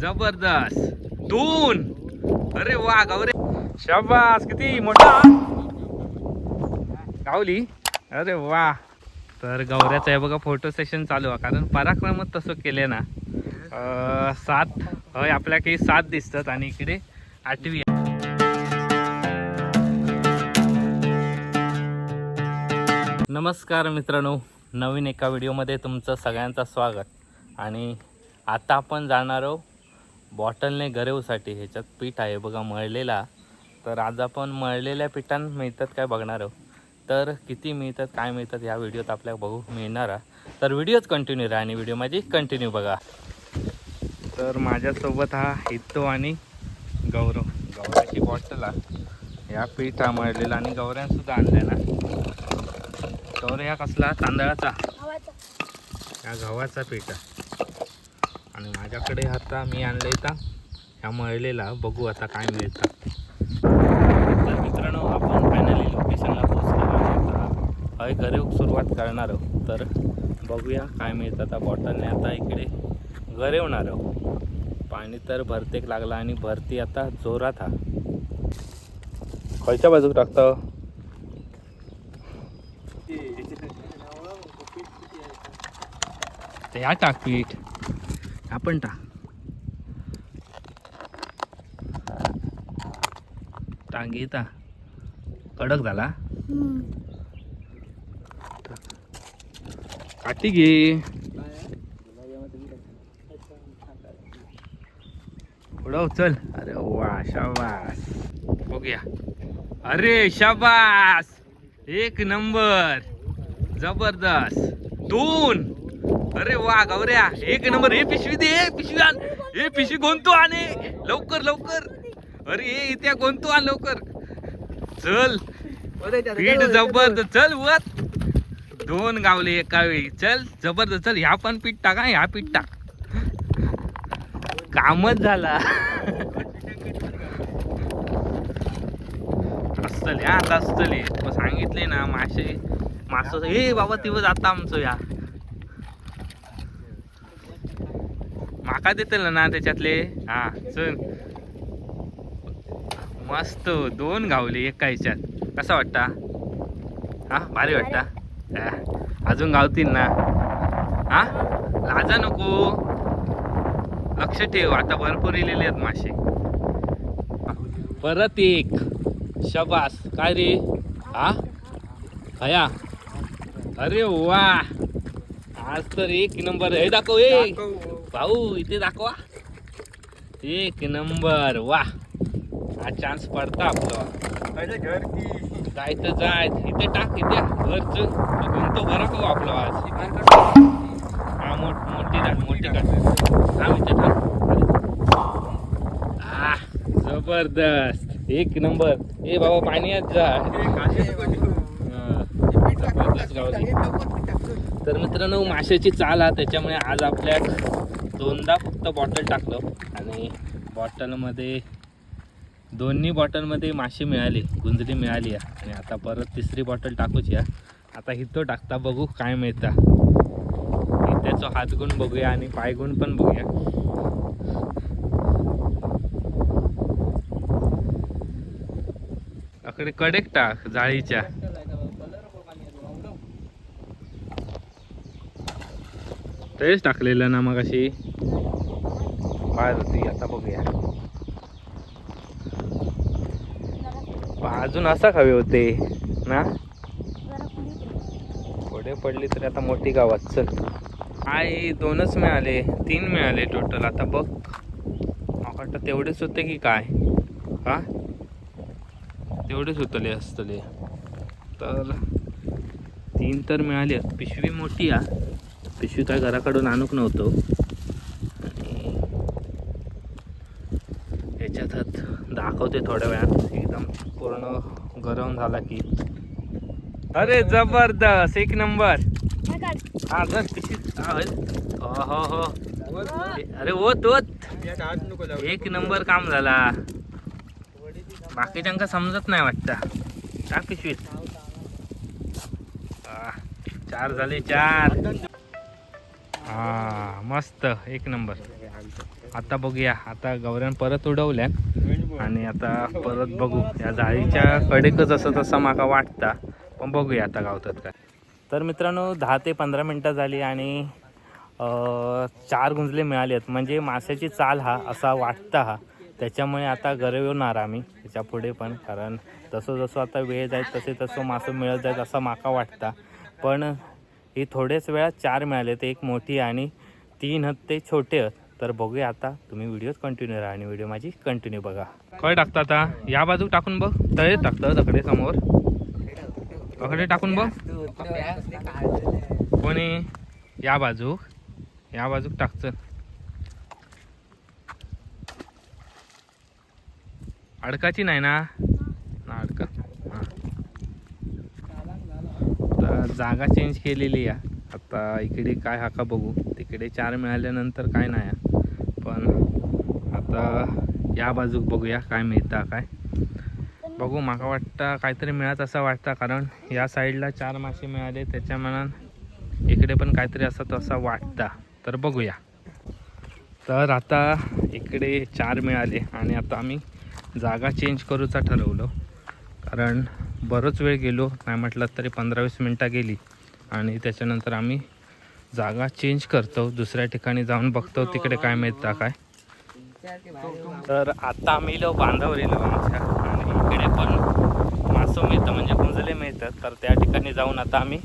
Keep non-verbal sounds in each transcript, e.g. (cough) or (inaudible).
जबरदस्त. दोन अरे वा गौरे शाबास किती मोठा. गावली? अरे वा. तर गौऱ्याचं आहे बघा फोटो सेशन चालू आहे. कारण पराक्रमच तसं केले ना. सात हय आपल्या काही सात दिसतात आणि इकडे आठवी आहे. नमस्कार मित्रांनो. नवीन एका व्हिडिओमध्ये तुमचं सगळ्यांचं स्वागत. आणि आता आपण जाणार आहोत बॉटलने गरेवसाठी. ह्याच्यात पीठ आहे बघा मळलेला. तर आज आपण मळलेल्या पिठां मिळतात काय बघणार आहोत. तर किती मिळतात काय मिळतात ह्या व्हिडिओत आपल्याला बघू मिळणार आहे. तर व्हिडिओच कंटिन्यू राहा आणि व्हिडिओ माझी कंटिन्यू बघा. तर माझ्यासोबत हा हित्तो आणि गौरव. गौराची बॉटल आहे. ह्या पिठा मळलेला आणि गौऱ्यांसुद्धा आणल्या ना. गौर ह्या कसला? तांदळाचा? ह्या गव्हाचा पीठ आहे. आणि माझ्याकडे आता मी आणलं इथं. ह्या मळलेला बघू आता काय मिळतं. तर मित्रांनो आपण फायनली लोकेशनला पोहोचलो आणि आता हय घरी सुरुवात करणार आहोत. तर बघूया काय मिळतं आता बॉटलने आता इकडे घरे होणार आहोत. पाणी तर भरतेक लागला आणि भरती आता जोरात हा. खयच्या बाजूक टाकतं (laughs) ते ह्या टाक पीठ आपण टा टांगी ता कडक झाला. काठी घे. उडव चल अरे वा शाबास. बघूया. अरे शाबास. एक नंबर. जबरदस्त. दोन. अरे वा गौऱ्या. एक नंबर. हे पिशवी दे हे पिशवी आण. हे पिशवी गोंतू आणे लवकर लवकर. अरे हे इथे गोंतू आण लवकर. चल. पीठ जबरदस्त. चल वत दोन गावले एका वेळी. चल जबरदस्त. चल ह्या पण पीठ टाका ह्या पीठ टाक. कामच झाला. असतले हा असतले सांगितले ना मासे. मास हे बाबा तिथं जाता आमचं या. माका देतील ना त्याच्यातले? हा चल. मस्त दोन गावले एका ह्याच्यात कसा वाटता? हा भारी वाटता? अजून गावतील ना. हा लाजा नको. लक्ष ठेव आता भरपूर इलेले आहेत मासे. परत एक. शबास. काय रे? हा? हया अरे वा. आज तर एक नंबर हे दाखव ए. भाऊ इथे दाखवा. एक नंबर वा हा चान्स पडता आपला. जायचं जाय इथे टाक इथे. घरच गुंतो भरा का आपलं आज. हा मोठ मोठी टाक मोठी टाक इथे टाक आ जबरदस्त. एक नंबर. ए बाबा पाण्यात जा. जबरदस्त तर मित्रांनो माशाची चाल हा त्याच्यामुळे आज आपल्या दोनदा फक्त बॉटल टाकलो आणि बॉटलमध्ये दोन्ही बॉटलमध्ये मासे मिळाली गुंजली मिळाली आहे. आणि आता परत तिसरी बॉटल टाकूच या आता हितो टाकता बघू काय मिळता. त्याचं हातगुण बघूया आणि पायगुण पण बघूया. अकडे कडेक टाक जाळीच्या. तेच टाकलेलं ना मग अशी बाहेर होती आता बघूया. अजून असा खावे होते ना? पुढे पडली तरी आता मोठी गावात चल. आई दोनच मिळाले तीन मिळाले टोटल आता बघ. वाटतं तेवढेच होते की काय? हा? तेवढेच होतले असतले. तर तीन तर मिळाले. पिशवी मोठी आ. पिशवी काय घराकडून आणूक नव्हतो आणि याच्यात दाखवते थोड्या वेळात. एकदम पूर्ण गरम झाला की. अरे जबरदस्त! एक नंबर. हा जर हा. हो हो अरे ओत ओत. एक नंबर काम झाला. बाकीच्यांका समजत नाही वाटतं. टाक पिशवीत. चार झाले चार. हा मस्त. एक नंबर. आता बघूया. आता गवऱ्यान परत उडवल्या आणि आता परत बघू. या जाळीच्या कडेकच असं तसं माका वाटता. पण बघूया आता गावतात काय. तर मित्रांनो दहा ते पंधरा मिनटं झाली आणि चार गुंजले मिळाले आहेत म्हणजे माशाची चाल हा असा वाटता हा. त्याच्यामुळे आता गरवणार आम्ही. त्याच्या पुढे पण. कारण जसं जसं आता वेळ जाईल तसे तसं मासं मिळत जाईल असा माका वाटता. पण ही थोड्याच वेळात चार मिळाले ते एक मोठी आणि तीन हत ते छोटे हत तर बघूया आता तुम्ही व्हिडिओ कंटिन्यू राहा आणि व्हिडिओ माझी कंटिन्यू बघा. काय टाकता आता? या बाजू टाकून बघ. तळे टाकतं तकडे समोर. तकडे टाकून बघ. कोणी? या बाजू. या बाजूक टाकचं अडकाची नाही ना अडका हां आता जागा चेंज केलेली आहे. आता इकडे काय हा का बघू. तिकडे चार मिळाल्यानंतर काय नाही आहे. पण आता या बाजूक बघूया काय मिळतं काय. बघू माका वाटतं काहीतरी मिळत असं वाटतं. कारण या साईडला चार मासे मिळाले. त्याच्या मनात इकडे पण काहीतरी असं तसं वाटतं. तर बघूया. तर आता इकडे चार मिळाले. आणि आता आम्ही जागा चेंज करूचा ठरवलं. कारण बरंच वेळ गेलो नाही म्हटलं तरी पंधरा वीस मिनटं गेली. आणि त्याच्यानंतर आम्ही जागा चेंज करतो दुसऱ्या ठिकाणी जाऊन बघतो तिकडे काय मिळतं काय. तर आता आम्ही लो बांधावर येलो आमच्या आणि इकडे पण मासं मिळतं म्हणजे गुंजले मिळतात. तर त्या ठिकाणी जाऊन आता आम्ही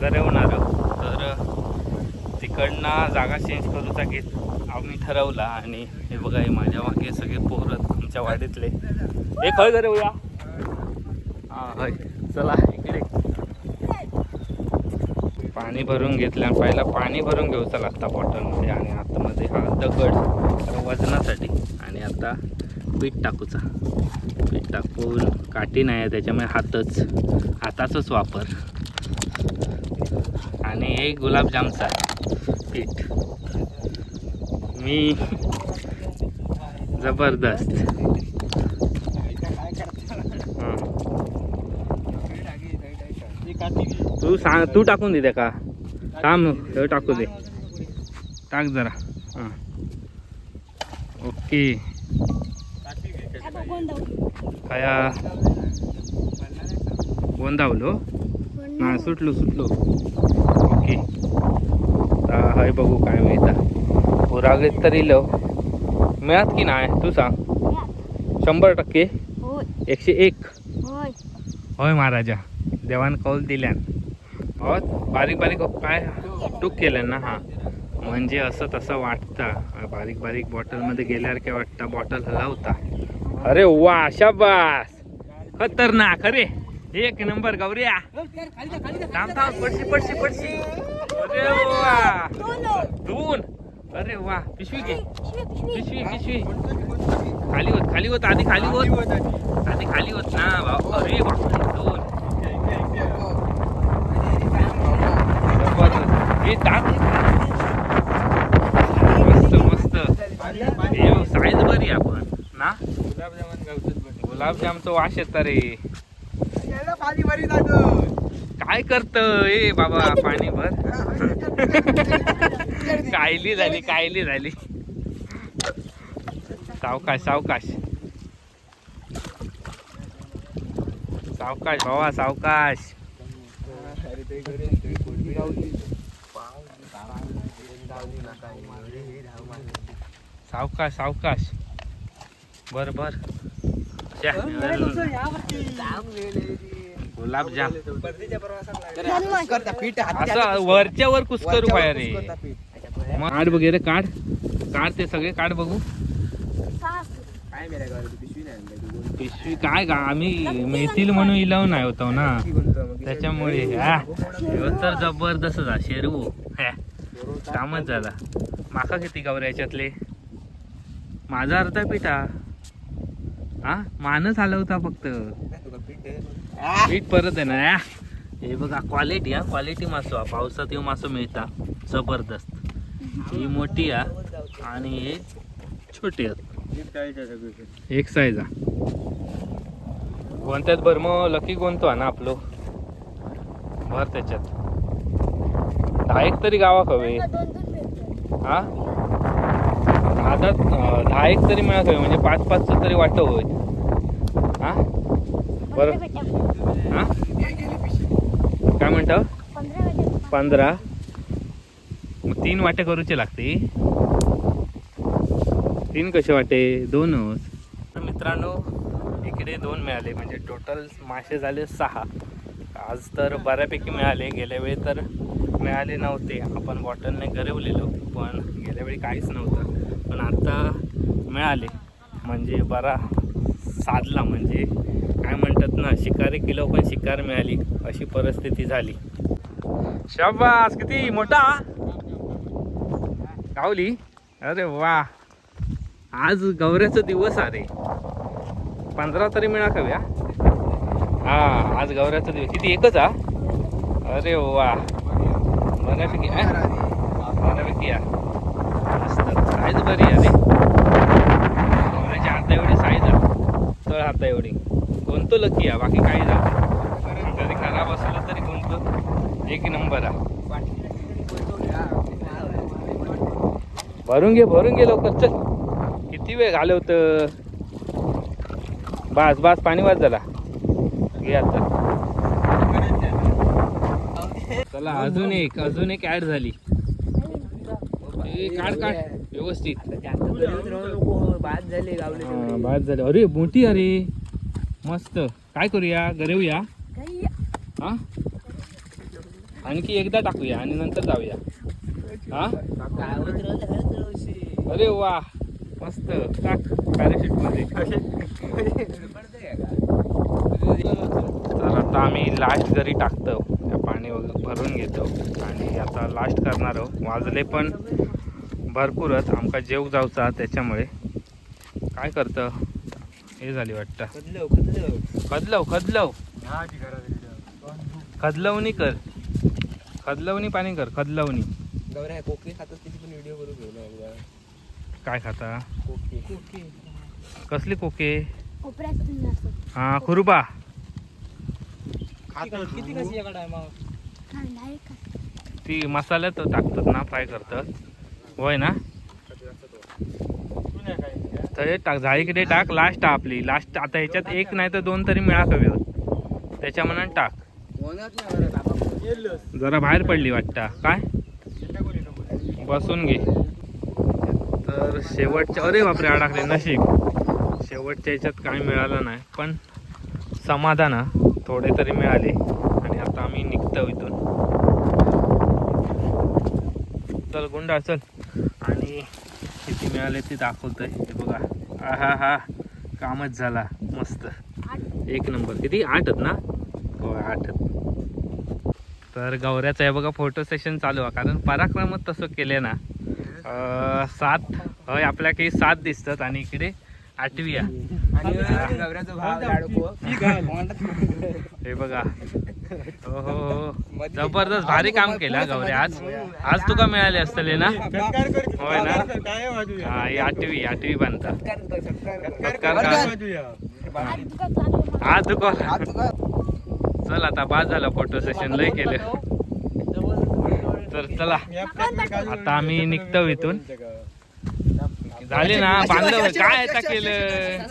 गरवणार आहोत. तर तिकडनं जागा चेंज करूचा घेत आम्ही ठरवला. आणि हे बघा हे माझ्या मागे सगळे पोहरत आमच्या वाडीतले. हे खय गरवूया हय. चला इकडे. पाणी भरून घेतल्या पहिला पाणी भरून घेऊ. चला आत्ता बॉटलमध्ये आणि आतमध्ये हा दगड वजनासाठी. आणि आता पीठ टाकूचा. पीठ टाकून काठी नाही आहे त्याच्यामुळे हातच हाताचाच वापर. आणि हे गुलाबजामचा पीठ. मी जबरदस्त. तू सांग तू टाकून दे का थांब हे टाकू दे. टाक जरा. हां. ओके. काया गोंदावलो. ना सुटलो सुटलो. ओके. आता हय बघू काय मिळता. पुरागेत तर इलो मिळत की नाही तू सांग. शंभर टक्के. एकशे एक. होय महाराजा. देवान कौल दिल्यान. हो बारीक बारीक काय टूक केलं ना हा. म्हणजे असं तसं वाटतं. बारीक बारीक बॉटलमध्ये गेल्यावर काय वाटतं? बॉटल हलावता अरे वा शाबास! खतरनाक अरे! एक नंबर गौऱ्या! थांब थांब पडशी पडशी पडशी. अरे वा! दोन अरे वा पिशवी घे. पिशवी पिशवी. खाली होत खाली होत आधी खाली होत. आधी खाली होत ना भाऊ. अरे बापरे दोन जबरदस्त. हे टाक मस्त मस्त. साईज बरी आपण ना? गुलाबजामचं वास येत रे. काय करत? ए बाबा पाणी भर. (laughs) कायली झाली कायली झाली. सावकाश सावकाश. सावकाश भावा सावकाश. सावकाश सावकाश. बर बर. गुलाबजाम असं वरच्या वर कुस्करू पाय रे. मग काढ वगैरे काढ. काढ ते सगळे काढ बघू. पिशवी काय का आम्ही मिळतील म्हणून इलाव नाही होतो ना. त्याच्यामुळे हा. ह्यो तर जबरदस्त शेरू हा. कामच झाला. माका किती गौऱ्या याच्यातले? माझा अर्धा पिठा. हा? मानच हलवता फक्त. पीठ परत आहे ना या. हे बघा क्वालिटी हा. क्वालिटी मासो हा. पावसात येऊ मासो मिळता. जबरदस्त. ही मोठी हा. आणि हे छोटी आहेत. एक साईज हा. कोणत्यात भर मग लकी कोणतो हा ना आपलो. भर त्याच्यात. दहा एक तरी गावाक हवे. हा? आता दहा एक तरी मिळत होय म्हणजे पाच पाच तरी वाटत होय. हा? बरं. हा? काय म्हणतो? पंधरा. मग तीन वाटे करूचे लागते. तीन कसे वाटे? दोनच तर मित्रांनो इकडे दोन मिळाले म्हणजे टोटल मासे झाले सहा. आज तर बऱ्यापैकी मिळाले. गेल्या वेळी तर मिळाले नव्हते. आपण बॉटलने गरवलेलो पण गेल्या वेळी काहीच नव्हतं. पण आता मिळाले. म्हणजे बरा साधला म्हणजे. काय म्हणतात ना शिकारी किलो पण शिकार मिळाली. अशी परिस्थिती झाली. शाबास किती मोठा? गावली? अरे वा. आज गवऱ्याचा दिवस अरे. पंधरा तरी मिळा कव्या हा आज गवऱ्याचा दिवस. किती एकच हा? अरे वा. बऱ्यापैकी बऱ्यापैकी या साईज बरी आहे रे. हाता एवढी साईज आहे. तळ हाता एवढी. कोणतो लकी आहे बाकी काही झालं जरी खराब असलं तरी कोणतं एक नंबर आहे. भरून घे भरून घे लवकर चल. किती वेळ घालवत बास बास पाणी वाज झाला घे आता. चला अजून एक अजून एक ऍड झाली. काढ काढ. व्यवस्थित. बाद झाले गावले बाद झाली. अरे मोठी अरे. मस्त. काय करूया? गरवूया? हा? आणखी एकदा टाकूया आणि नंतर जाऊया. हा? अरे वा. मस्त. टाक पॅराशूटमध्ये. तर आता आम्ही लास्ट घरी टाकतो त्या पाणी वगैरे भरून घेतो आणि आता लास्ट करणार आहोत. वाजले पण भरपूरच. आमका जेव जाऊचा त्याच्यामुळे. काय करतं? हे झाली वाटतं. खदलव खदलव. खदलवणी कर. खदलवणी पाणी कर खदलवणी. कोकी खातात त्याची पण व्हिडिओ करून घेऊ. काय खाता? कोकी. कोकी. कसली कोके? हा खुरुबा. ती मसाल्यात टाकतात ना फ्राय करतात. होय ना? तर टाक झाळीकडे टाक लास्ट आपली. लास्ट आता ह्याच्यात एक नाही तर दोन तरी मिळा हवे. त्याच्या मनात टाक. जरा बाहेर पडली वाटता. काय? बसून घे. तर शेवटच्या अरे बापरे अडकले नशीब. शेवटच्या ह्याच्यात काही मिळालं नाही. पण समाधान थोडे तरी मिळाले. आणि आता आम्ही निघतो इथून. चल गुंडा चल. आणि किती मिळाले ते दाखवतोय. हे बघा. हा हा. कामच झाला. मस्त. एक नंबर. किती? आठ ना? हो आठ तर गौऱ्याचं आहे बघा फोटो सेशन चालू आहे. कारण पराक्रमच तसं केले ना. सात होय आपल्या काही सात दिसतात आणि इकडे आठवी आहे. आणि गौऱ्याचा भाव लाडको हे बघा हो हो हो जबरदस्त भारी काम केलं गौऱ्या आज आज तुका मिळाले असतले ना? होय ना? हा आठवी आठवी बांधता हा तुका चल आता बाद झालं फोटो सेशन लय केलं. तर चला. आता आम्ही निघतो इथून. झाले ना बांधलं काय आता केलं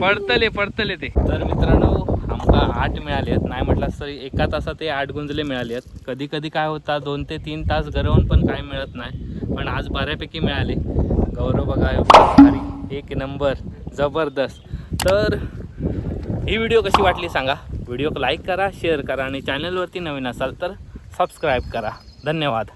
पडतले पडतले ते तर मित्रांनो आमका आठ मिळाले आहेत नाही म्हटलं तरी एका तासात ते आठ गुंजले मिळाले आहेत कधी कधी काय होता दोन ते तीन तास गरवून पण काय मिळत नाही पण आज बऱ्यापैकी मिळाले गौरव बघा एक नंबर जबरदस्त तर ही व्हिडिओ कशी वाटली सांगा व्हिडिओ लाईक करा शेअर करा आणि चॅनलवरती नवीन असाल तर सबस्क्राईब करा धन्यवाद